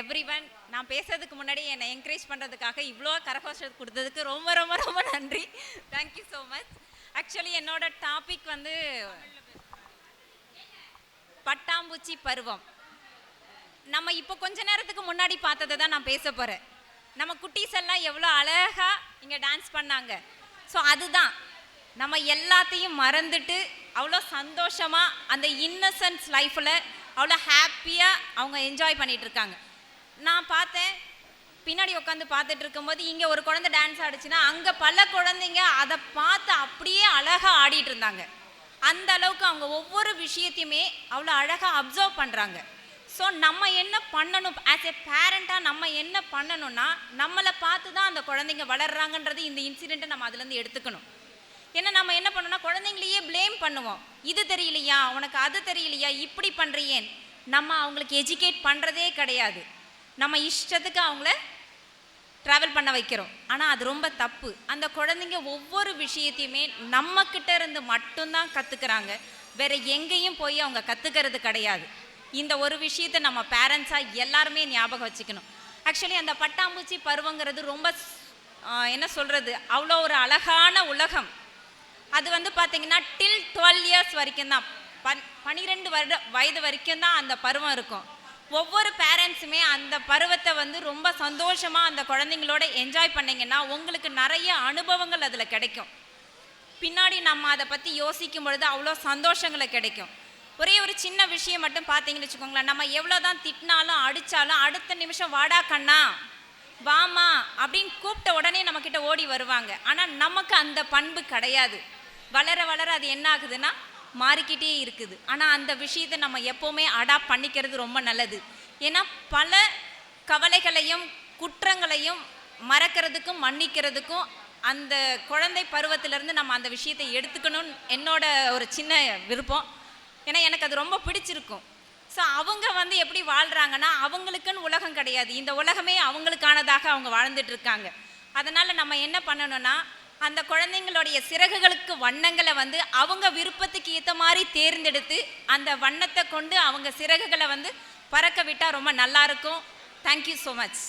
Every one நான் பேசுறதுக்கு முன்னாடி என்னை என்கரேஜ் பண்ணுறதுக்காக இவ்வளோ கரகோஷம் கொடுத்ததுக்கு ரொம்ப ரொம்ப ரொம்ப நன்றி. Thank you so much actually என்னோட டாபிக் வந்து பட்டாம்பூச்சி பருவம். நம்ம இப்போ கொஞ்ச நேரத்துக்கு முன்னாடி பார்த்ததை தான் நான் பேச போகிறேன் நம்ம குட்டீஸ் எல்லாம் எவ்வளோ அழகாக இங்கே டான்ஸ் பண்ணாங்க. ஸோ அதுதான். நம்ம எல்லாத்தையும் மறந்துட்டு அவ்வளோ சந்தோஷமாக அந்த இன்னசென்ஸ் லைஃப்பில் அவ்வளோ ஹாப்பியாக அவங்க என்ஜாய் பண்ணிகிட்டு இருக்காங்க. நான் பார்த்தேன். பின்னாடி உட்காந்து பார்த்துட்டு இருக்கும்போது இங்கே ஒரு குழந்தை டான்ஸ் ஆடிச்சுன்னா அங்கே பல குழந்தைங்க அதை பார்த்து அப்படியே அழகாக ஆடிட்டு இருந்தாங்க. அந்த அளவுக்கு அவங்க ஒவ்வொரு விஷயத்தையுமே அவ்வளோ அழகாக அப்சர்வ் பண்ணுறாங்க ஸோ நம்ம என்ன பண்ணணும்? ஆஸ் எ பேரண்ட்டாக நம்ம என்ன பண்ணணும்னா நம்மளை பார்த்து தான் அந்த குழந்தைங்க வளர்றாங்கன்றது இந்த இன்சிடெண்ட்டை நம்ம அதுலேருந்து எடுத்துக்கணும். ஏன்னா நம்ம என்ன பண்ணோம்னா குழந்தைங்களையே ப்ளேம் பண்ணுவோம். இது தெரியலையா? உனக்கு அது தெரியலையா? இப்படி பண்ணுறியேன் நம்ம அவங்களுக்கு எஜுகேட் பண்ணுறதே கிடையாது. நம்ம இஷ்டத்துக்கு அவங்கள ட்ராவல் பண்ண வைக்கிறோம். ஆனால் அது ரொம்ப தப்பு. அந்த குழந்தைங்க ஒவ்வொரு விஷயத்தையுமே நம்மக்கிட்ட இருந்து மட்டும்தான் கற்றுக்குறாங்க வேறு எங்கேயும் போய் அவங்க கற்றுக்கிறது கிடையாது. இந்த ஒரு விஷயத்தை நம்ம பேரண்ட்ஸாக எல்லாருமே ஞாபகம் வச்சுக்கணும். ஆக்சுவலி அந்த பட்டாம்பூச்சி பருவங்கிறது ரொம்ப என்ன சொல்கிறது அவ்வளோ ஒரு அழகான உலகம். அது வந்து பார்த்திங்கன்னா டில் டுவெல் இயர்ஸ் வரைக்கும் தான் பன் பன்னிரெண்டு வருட வயது வரைக்கும் தான் அந்த பருவம் இருக்கும். ஒவ்வொரு பேரண்ட்ஸுமே அந்த பருவத்தை வந்து ரொம்ப சந்தோஷமாக அந்த குழந்தைங்களோட என்ஜாய் பண்ணீங்கன்னா உங்களுக்கு நிறைய அனுபவங்கள் அதில் கிடைக்கும். பின்னாடி நம்ம அதை பற்றி யோசிக்கும் பொழுது அவ்வளோ சந்தோஷங்களை கிடைக்கும். ஒரே ஒரு சின்ன விஷயம் மட்டும் பார்த்தீங்கன்னு வச்சுக்கோங்களேன். நம்ம எவ்வளோ தான் திட்டினாலும் அடித்தாலும் அடுத்த நிமிஷம் வாடா கண்ணா வாமா அப்படின்னு கூப்பிட்ட உடனே நம்மக்கிட்ட ஓடி வருவாங்க. ஆனால் நமக்கு அந்த பண்பு கிடையாது. வளர வளர அது என்ன ஆகுதுன்னா மாறிக்கிட்டே இருக்குது. ஆனால் அந்த விஷயத்தை நம்ம எப்போவுமே அடாப்ட் பண்ணிக்கிறது ரொம்ப நல்லது. ஏன்னா பல கவலைகளையும் குற்றங்களையும் மறக்கிறதுக்கும் மன்னிக்கிறதுக்கும் அந்த குழந்தை பருவத்திலேருந்து நம்ம அந்த விஷயத்தை எடுத்துக்கணும்னு என்னோட ஒரு சின்ன விருப்பம். ஏன்னா எனக்கு அது ரொம்ப பிடிச்சிருக்கும். ஸோ அவங்க வந்து எப்படி வாழ்கிறாங்கன்னா அவங்களுக்குன்னு உலகம் கிடையாது. இந்த உலகமே அவங்களுக்கானதாக அவங்க வாழ்ந்துட்டு இருக்காங்க. அதனால் நம்ம என்ன பண்ணணும்னா அந்த குழந்தைங்களுடைய சிறகுகளுக்கு வண்ணங்களை வந்து அவங்க விருப்பத்துக்கு ஏற்ற மாதிரி தேர்ந்தெடுத்து அந்த வண்ணத்தை கொண்டு அவங்க சிறகுகளை வந்து பறக்க விட்டால் ரொம்ப நல்லாயிருக்கும் தேங்க்யூ ஸோ மச்